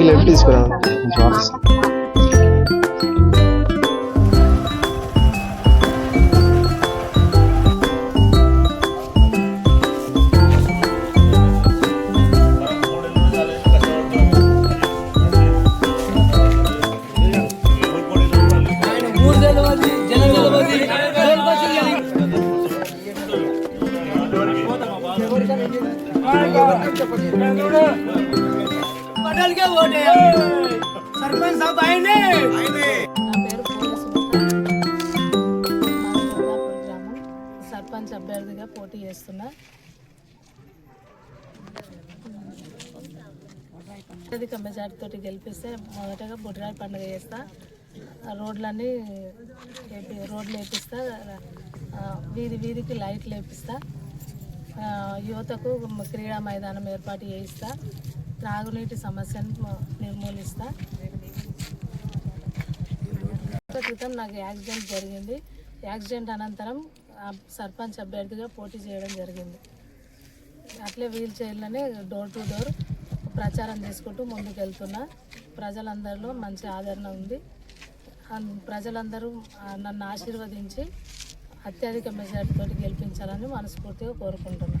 Angle ఎప్పుడు తీసుకురా Thank you. ఓటేయాలి సర్పంచ్ సాబ్ ఆయనే. సర్పంచ్ అభ్యర్థిగా పోటీ చేస్తున్నా. అత్యధిక మెజార్టీతోటి గెలిపిస్తే మొదటగా బుడ్రాయి పండుగ చేస్తా. రోడ్లన్నీ వేపి- రోడ్లు వేపిస్తా వీధి వీధికి లైట్లు వేపిస్తా యువతకు క్రీడా మైదానం ఏర్పాటు చేయిస్తా. త్రాగునీటి సమస్యను నిర్మూలిస్తా. క్రితం నాకు యాక్సిడెంట్ జరిగింది. యాక్సిడెంట్ అనంతరం సర్పంచ్ అభ్యర్థిగా పోటీ చేయడం జరిగింది. అట్లే వీల్ చైర్లోనే డోర్ టు డోర్ ప్రచారం చేసుకుంటూ ముందుకు వెళ్తున్నా ప్రజలందరిలో మంచి ఆదరణ ఉంది. అన్- ప్రజలందరూ నన్ను ఆశీర్వదించి అత్యధిక మెజార్టీతో గెలిపించాలని మనస్ఫూర్తిగా కోరుకుంటున్నాను